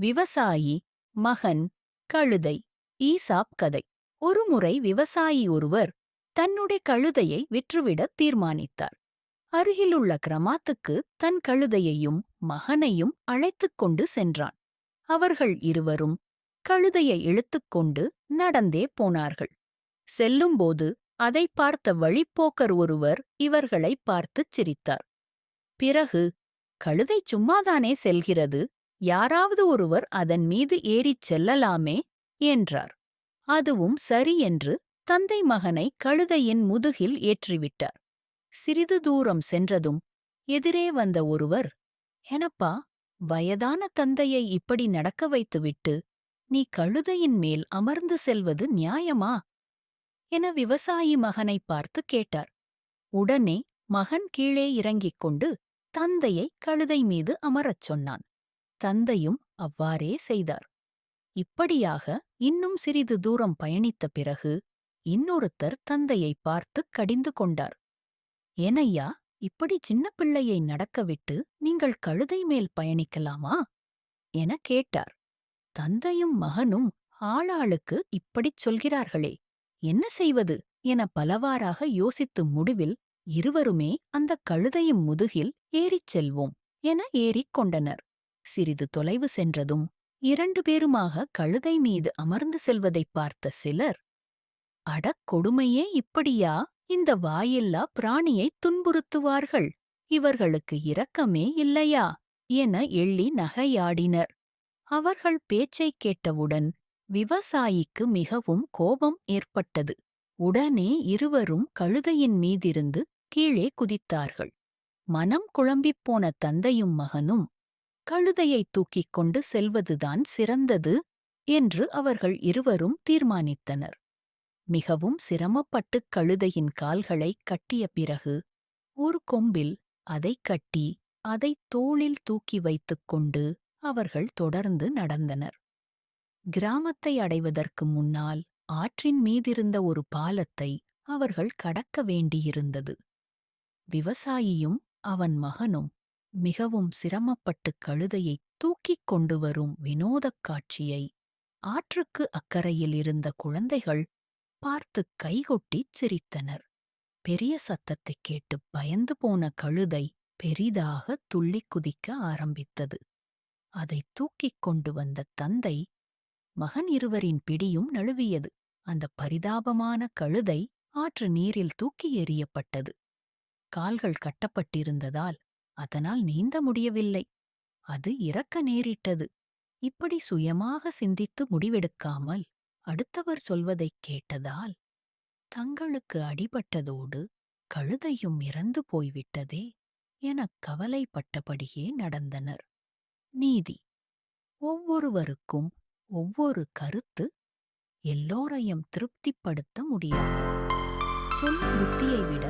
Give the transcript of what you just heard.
விவசாயி மகன் கழுதை ஈசாப் கதை. ஒருமுறை விவசாயி ஒருவர் தன்னுடைய கழுதையை விற்றுவிடத் தீர்மானித்தார். அருகிலுள்ள கிரமாத்துக்கு தன் கழுதையையும் மகனையும் அழைத்துக் கொண்டு சென்றான். அவர்கள் இருவரும் கழுதையை இழுத்துக்கொண்டு நடந்தே போனார்கள். செல்லும்போது அதை பார்த்த வழிப்போக்கர் ஒருவர் இவர்களை பார்த்துச் சிரித்தார். பிறகு கழுதை சும்மாதானே செல்கிறது? யாராவது ஒருவர் அதன் மீது ஏறிச் செல்லலாமே என்றார். அதுவும் சரி என்று தந்தை மகனை கழுதையின் முதுகில் ஏற்றிவிட்டார். சிறிது தூரம் சென்றதும் எதிரே வந்த ஒருவர் எனப்பா வயதான தந்தையை இப்படி நடக்க வைத்துவிட்டு நீ கழுதையின் மேல் அமர்ந்து செல்வது நியாயமா? என விவசாயி மகனை பார்த்து கேட்டார். உடனே மகன் கீழே இறங்கிக் கொண்டு தந்தையை கழுதை மீது அமரச் சொன்னான். தந்தையும் அவ்வாறே செய்தார். இப்படியாக இன்னும் சிறிது தூரம் பயணித்த பிறகு இன்னொருத்தர் தந்தையை பார்த்துக் கடிந்து கொண்டார். ஏனையா இப்படி சின்ன பிள்ளையை நடக்கவிட்டு நீங்கள் கழுதை மேல் பயணிக்கலாமா? என கேட்டார். தந்தையும் மகனும் ஆளாளுக்கு இப்படிச் சொல்கிறார்களே என்ன செய்வது? என பலவாறாக யோசித்து முடிவில் இருவருமே அந்த கழுதையின் முதுகில் ஏறிச் செல்வோம் என ஏறிக் கொண்டனர். சிறிது தொலைவு சென்றதும் இரண்டு பேருமாக கழுதை மீது அமர்ந்து செல்வதைப் பார்த்த சிலர் அடக் கொடுமையே இப்படியா? இந்த வாயில்லா பிராணியைத் துன்புறுத்துவார்கள். இவர்களுக்கு இரக்கமே இல்லையா என எள்ளி நகையாடினர். அவர்கள் பேச்சைக் கேட்டவுடன் விவசாயிக்கு மிகவும் கோபம் ஏற்பட்டது. உடனே இருவரும் கழுதையின் மீதிருந்து கீழே குதித்தார்கள். மனம் குழம்பிப் போன தந்தையும் மகனும் கழுதையை தூக்கிக் கொண்டு செல்வதுதான் சிறந்தது என்று அவர்கள் இருவரும் தீர்மானித்தனர். மிகவும் சிரமப்பட்டுக் கழுதையின் கால்களை கட்டிய பிறகு ஒரு கொம்பில் அதைக் கட்டி அதைத் தோளில் தூக்கி வைத்துக் கொண்டு அவர்கள் தொடர்ந்து நடந்தனர். கிராமத்தை அடைவதற்கு முன்னால் ஆற்றின் மீதிருந்த ஒரு பாலத்தை அவர்கள் கடக்க வேண்டியிருந்தது. விவசாயியும் அவன் மகனும் மிகவும் சிரமப்பட்டுக் கழுதையைத் தூக்கிக் கொண்டு வரும் வினோதக் காட்சியை ஆற்றுக்கு அக்கறையில் இருந்த குழந்தைகள் பார்த்துக் கைகொட்டிச் சிரித்தனர். பெரிய சத்தத்தைக் கேட்டுப் பயந்து போன கழுதை பெரிதாக துள்ளிக் குதிக்க ஆரம்பித்தது. அதைத் தூக்கிக் கொண்டு வந்த தந்தை மகன் இருவரின் பிடியும் நழுவியது. அந்த பரிதாபமான கழுதை ஆற்று நீரில் தூக்கி எறியப்பட்டது. கால்கள் கட்டப்பட்டிருந்ததால் அதனால் நீந்த முடியவில்லை. அது இறக்க நேரிட்டது. இப்படி சுயமாக சிந்தித்து முடிவெடுக்காமல் அடுத்தவர் சொல்வதைக் கேட்டதால் தங்களுக்கு அடிபட்டதோடு கழுதையும் இறந்து போய்விட்டதே எனக் கவலைப்பட்டபடியே நடந்தனர். நீதி. ஒவ்வொருவருக்கும் ஒவ்வொரு கருத்து எல்லோரையும் திருப்திப்படுத்த முடியாது. சொல்லும் புத்தியை விட